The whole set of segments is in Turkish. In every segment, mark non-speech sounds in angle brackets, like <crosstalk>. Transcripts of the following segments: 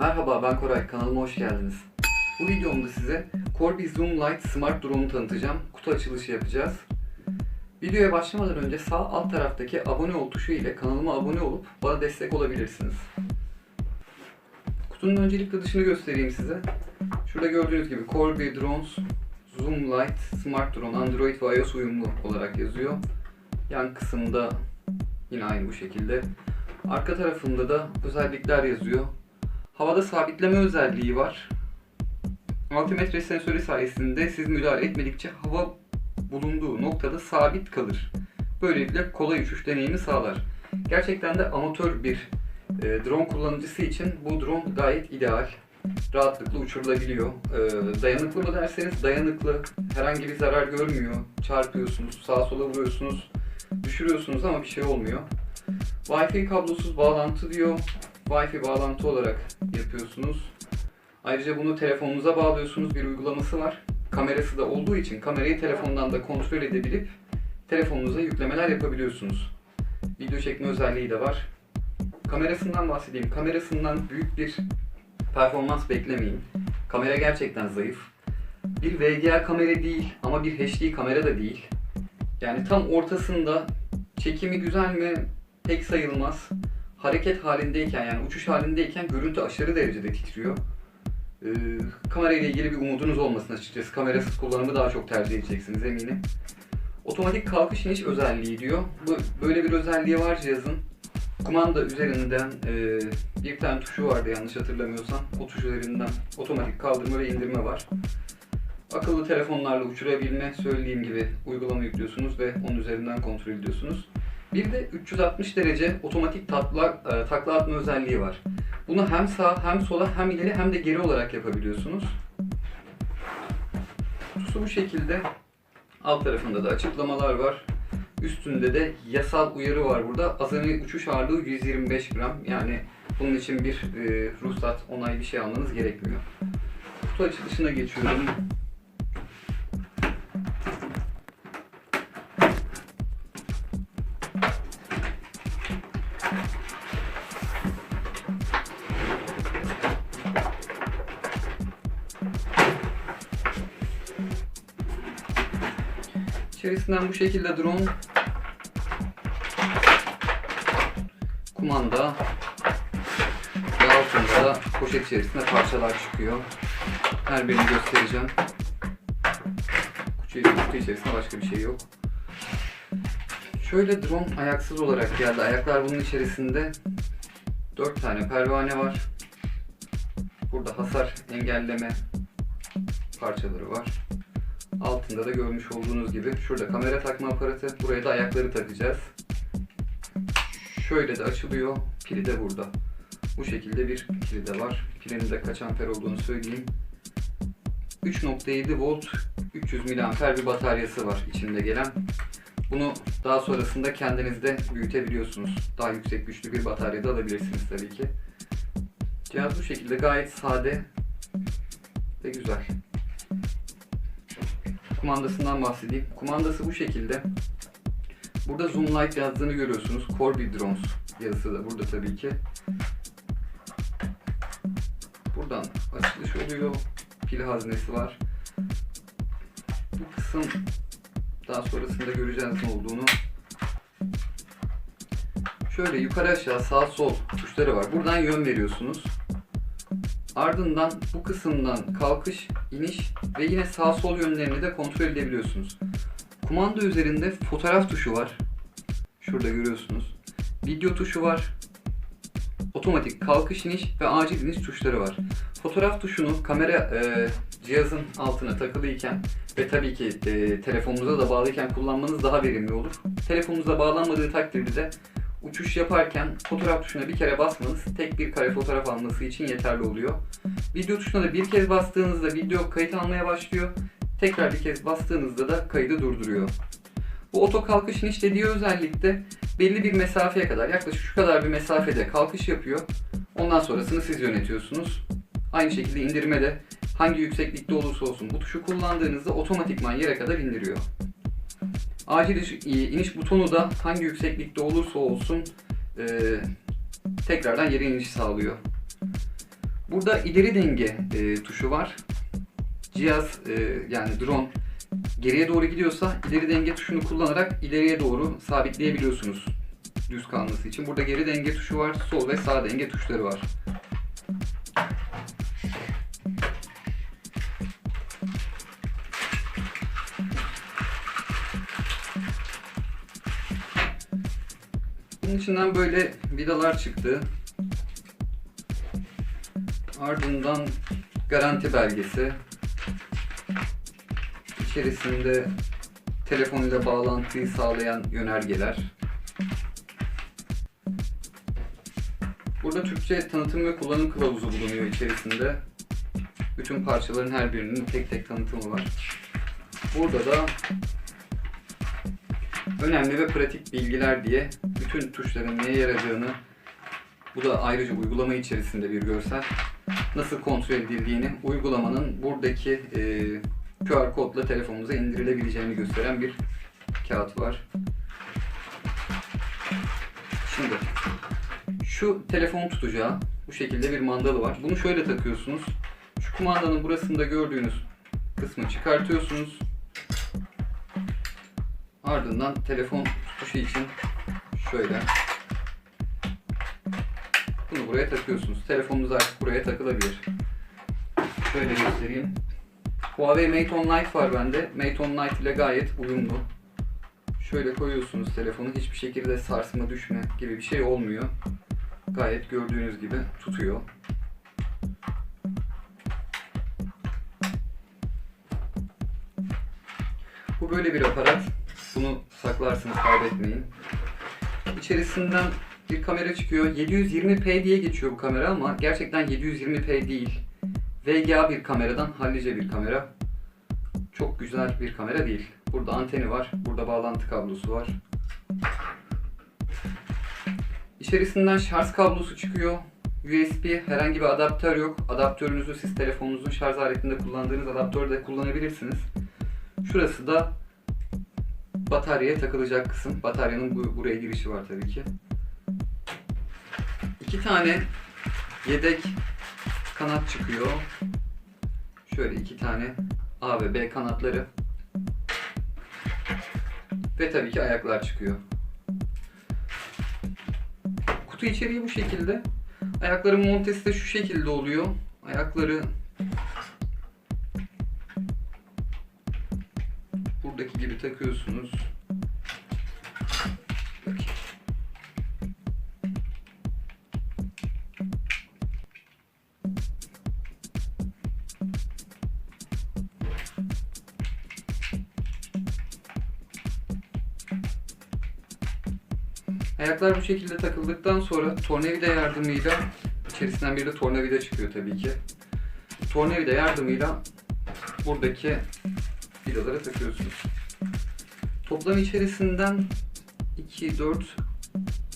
Merhaba ben Koray, kanalıma hoş geldiniz. Bu videomda size Corby Zoom Lite Smart Drone'u tanıtacağım. Kutu açılışı yapacağız. Videoya başlamadan önce sağ alt taraftaki abone ol tuşu ile kanalıma abone olup bana destek olabilirsiniz. Kutunun öncelikle dışını göstereyim size. Şurada gördüğünüz gibi Corby Drones Zoom Lite Smart Drone Android ve iOS uyumlu olarak yazıyor. Yan kısımda yine aynı bu şekilde. Arka tarafında da özellikler yazıyor. Havada sabitleme özelliği var. Altimetre sensörü sayesinde siz müdahale etmedikçe hava bulunduğu noktada sabit kalır. Böylelikle kolay uçuş deneyimi sağlar. Gerçekten de amatör bir e, drone kullanıcısı için bu drone gayet ideal. Rahatlıkla uçurulabiliyor. E, dayanıklı mı derseniz dayanıklı. Herhangi bir zarar görmüyor. Çarpıyorsunuz, sağa sola vuruyorsunuz, düşürüyorsunuz ama bir şey olmuyor. Wi-Fi kablosuz bağlantı diyor. Wi-Fi bağlantı olarak yapıyorsunuz. Ayrıca bunu telefonunuza bağlıyorsunuz. Bir uygulaması var. Kamerası da olduğu için kamerayı telefondan da kontrol edebilip telefonunuza yüklemeler yapabiliyorsunuz. Video çekme özelliği de var. Kamerasından bahsedeyim. Kamerasından büyük bir performans beklemeyin. Kamera gerçekten zayıf. Bir VGA kamera değil ama bir HD kamera da değil. Yani tam ortasında çekimi güzel mi pek sayılmaz. Hareket halindeyken yani uçuş halindeyken görüntü aşırı derecede titriyor. Ee, kamerayla ilgili bir umudunuz olmasın açıkçası. Kamerasız kullanımı daha çok tercih edeceksiniz eminim. Otomatik kalkış iniş özelliği diyor. Bu böyle bir özelliği var cihazın. Kumanda üzerinden e, bir tane tuşu vardı yanlış hatırlamıyorsam. O tuş üzerinden otomatik kaldırma ve indirme var. Akıllı telefonlarla uçurabilme söylediğim gibi uygulama yüklüyorsunuz ve onun üzerinden kontrol ediyorsunuz. Bir de 360 derece otomatik takla, e, takla atma özelliği var. Bunu hem sağ hem sola hem ileri hem de geri olarak yapabiliyorsunuz. Kutusu bu şekilde. Alt tarafında da açıklamalar var. Üstünde de yasal uyarı var burada. Azami uçuş ağırlığı 125 gram. Yani bunun için bir e, ruhsat, onay bir şey almanız gerekmiyor. Kutu açılışına geçiyorum. İçerisinden bu şekilde drone kumanda ve altında da poşet içerisinde parçalar çıkıyor. Her birini göstereceğim. Kutu, kutu içerisinde başka bir şey yok. Şöyle drone ayaksız olarak geldi. Ayaklar bunun içerisinde 4 tane pervane var. Burada hasar engelleme parçaları var. Altında da görmüş olduğunuz gibi şurada kamera takma aparatı. Buraya da ayakları takacağız. Şöyle de açılıyor. Pili de burada. Bu şekilde bir pili de var. Pilinin de kaç amper olduğunu söyleyeyim. 3.7 volt 300 miliamper bir bataryası var içinde gelen. Bunu daha sonrasında kendiniz de büyütebiliyorsunuz. Daha yüksek güçlü bir batarya da alabilirsiniz tabii ki. Cihaz bu şekilde gayet sade ve güzel. Kumandasından bahsedeyim. Kumandası bu şekilde. Burada Zoom Lite yazdığını görüyorsunuz. Corby Drones yazısı da burada tabii ki. Buradan açılış oluyor. Pil haznesi var. Bu kısım daha sonrasında göreceğiz ne olduğunu. Şöyle yukarı aşağı sağ sol tuşları var. Buradan yön veriyorsunuz. Ardından bu kısımdan kalkış, iniş ve yine sağ sol yönlerini de kontrol edebiliyorsunuz. Kumanda üzerinde fotoğraf tuşu var. Şurada görüyorsunuz. Video tuşu var. Otomatik kalkış iniş ve acil iniş tuşları var. Fotoğraf tuşunu kamera e, cihazın altına takılıyken ve tabii ki e, telefonunuza da bağlıyken kullanmanız daha verimli olur. Telefonunuza bağlanmadığı takdirde uçuş yaparken fotoğraf tuşuna bir kere basmanız tek bir kare fotoğraf alması için yeterli oluyor. Video tuşuna da bir kez bastığınızda video kayıt almaya başlıyor. Tekrar bir kez bastığınızda da kaydı durduruyor. Bu oto kalkış iniş dediği belli bir mesafeye kadar yaklaşık şu kadar bir mesafede kalkış yapıyor. Ondan sonrasını siz yönetiyorsunuz. Aynı şekilde indirme de hangi yükseklikte olursa olsun bu tuşu kullandığınızda otomatikman yere kadar indiriyor. Acil iş- iniş butonu da hangi yükseklikte olursa olsun e, tekrardan yere iniş sağlıyor. Burada ileri denge e, tuşu var. Cihaz e, yani drone geriye doğru gidiyorsa ileri denge tuşunu kullanarak ileriye doğru sabitleyebiliyorsunuz düz kalması için. Burada geri denge tuşu var, sol ve sağ denge tuşları var. İçinden böyle vidalar çıktı. Ardından garanti belgesi. İçerisinde telefon ile bağlantıyı sağlayan yönergeler. Burada Türkçe tanıtım ve kullanım kılavuzu bulunuyor içerisinde. Bütün parçaların her birinin tek tek tanıtımı var. Burada da önemli ve pratik bilgiler diye bütün tuşların neye yaradığını bu da ayrıca uygulama içerisinde bir görsel nasıl kontrol edildiğini uygulamanın buradaki e, QR kodla telefonunuza indirilebileceğini gösteren bir kağıt var. Şimdi şu telefon tutacağı bu şekilde bir mandalı var. Bunu şöyle takıyorsunuz. Şu kumandanın burasında gördüğünüz kısmı çıkartıyorsunuz. Ardından telefon tutuşu için şöyle bunu buraya takıyorsunuz. Telefonunuz artık buraya takılabilir. Şöyle göstereyim. Huawei Mate 10 Lite var bende. Mate 10 Lite ile gayet uyumlu. Şöyle koyuyorsunuz telefonu. Hiçbir şekilde sarsma düşme gibi bir şey olmuyor. Gayet gördüğünüz gibi tutuyor. Bu böyle bir aparat. Bunu saklarsınız kaybetmeyin. İçerisinden bir kamera çıkıyor. 720p diye geçiyor bu kamera ama gerçekten 720p değil. VGA bir kameradan hallice bir kamera. Çok güzel bir kamera değil. Burada anteni var. Burada bağlantı kablosu var. İçerisinden şarj kablosu çıkıyor. USB herhangi bir adaptör yok. Adaptörünüzü siz telefonunuzun şarj aletinde kullandığınız adaptörde de kullanabilirsiniz. Şurası da bataryaya takılacak kısım. Bataryanın bu, buraya girişi var tabii ki. İki tane yedek kanat çıkıyor. Şöyle iki tane A ve B kanatları. Ve tabii ki ayaklar çıkıyor. Kutu içeriği bu şekilde. Ayakların montesi de şu şekilde oluyor. Ayakları buradaki gibi takıyorsunuz. Ayaklar bu şekilde takıldıktan sonra tornavida yardımıyla içerisinden bir de tornavida çıkıyor tabii ki. Tornavida yardımıyla buradaki vidalara takıyorsunuz. Toplam içerisinden 2, 4,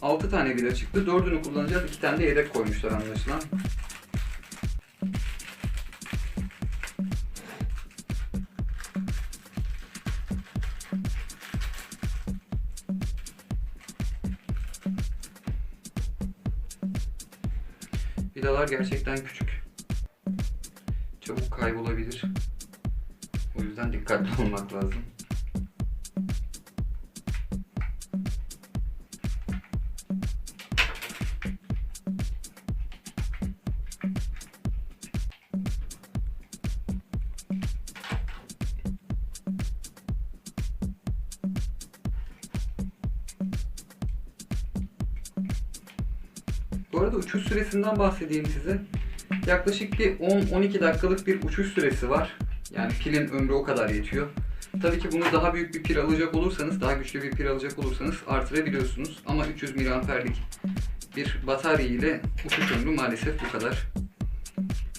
6 tane vida çıktı. 4'ünü kullanacağız. 2 tane de yedek koymuşlar anlaşılan. Vidalar gerçekten küçük. Çabuk kaybolabilir. Yüzden dikkatli <laughs> olmak lazım. Bu arada uçuş süresinden bahsedeyim size. Yaklaşık bir 10-12 dakikalık bir uçuş süresi var. Yani pilin ömrü o kadar yetiyor. Tabii ki bunu daha büyük bir pil alacak olursanız, daha güçlü bir pil alacak olursanız artırabiliyorsunuz. Ama 300 miliamperlik bir batarya ile uçuş ömrü maalesef bu kadar.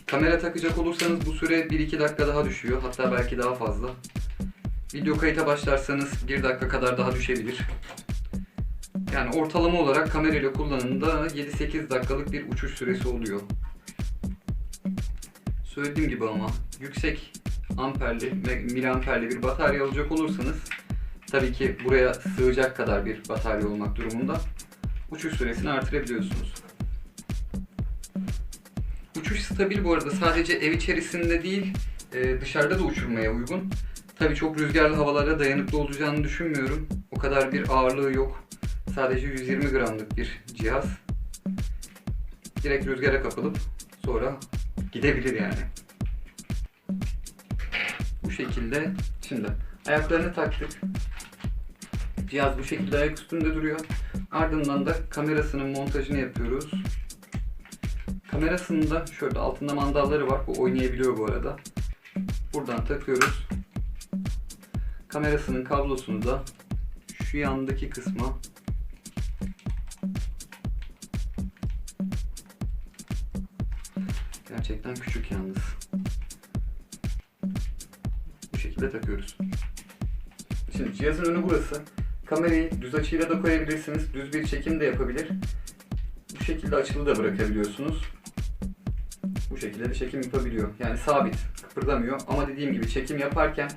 Kamera takacak olursanız bu süre 1-2 dakika daha düşüyor. Hatta belki daha fazla. Video kayıta başlarsanız 1 dakika kadar daha düşebilir. Yani ortalama olarak kamerayla kullanımda 7-8 dakikalık bir uçuş süresi oluyor. Söylediğim gibi ama yüksek amperli miliamperli bir batarya alacak olursanız tabii ki buraya sığacak kadar bir batarya olmak durumunda uçuş süresini artırabiliyorsunuz. Uçuş stabil bu arada. Sadece ev içerisinde değil, e, dışarıda da uçurmaya uygun. Tabii çok rüzgarlı havalara dayanıklı olacağını düşünmüyorum. O kadar bir ağırlığı yok. Sadece 120 gramlık bir cihaz. Direkt rüzgara kapılıp sonra gidebilir yani. Şekilde. Şimdi ayaklarını taktık. Cihaz bu şekilde ayak üstünde duruyor. Ardından da kamerasının montajını yapıyoruz. Kamerasında şöyle altında mandalları var. Bu oynayabiliyor bu arada. Buradan takıyoruz. Kamerasının kablosunu da şu yandaki kısma Gerçekten küçük yalnız. Şekilde takıyoruz. Şimdi cihazın önü burası. Kamerayı düz açıyla da koyabilirsiniz. Düz bir çekim de yapabilir. Bu şekilde açılı da bırakabiliyorsunuz. Bu şekilde de çekim yapabiliyor. Yani sabit, kıpırdamıyor. Ama dediğim gibi çekim yaparken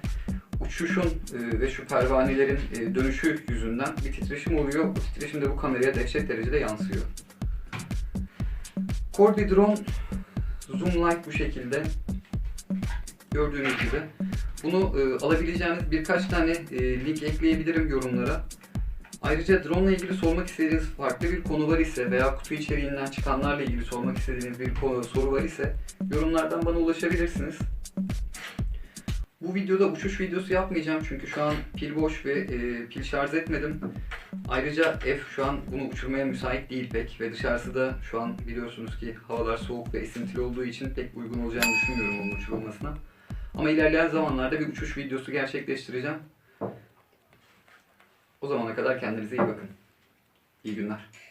uçuşun e, ve şu pervanelerin e, dönüşü yüzünden bir titreşim oluyor. Bu titreşim de bu kameraya dehşet derecede yansıyor. Corby Drone Zoom Light bu şekilde. Gördüğünüz gibi. Bunu e, alabileceğiniz birkaç tane e, link ekleyebilirim yorumlara. Ayrıca drone ile ilgili sormak istediğiniz farklı bir konu var ise veya kutu içeriğinden çıkanlarla ilgili sormak istediğiniz bir konu, soru var ise yorumlardan bana ulaşabilirsiniz. Bu videoda uçuş videosu yapmayacağım çünkü şu an pil boş ve e, pil şarj etmedim. Ayrıca F şu an bunu uçurmaya müsait değil pek ve dışarısı da şu an biliyorsunuz ki havalar soğuk ve esintili olduğu için pek uygun olacağını düşünmüyorum onun uçurulmasına. Ama ilerleyen zamanlarda bir uçuş videosu gerçekleştireceğim. O zamana kadar kendinize iyi bakın. İyi günler.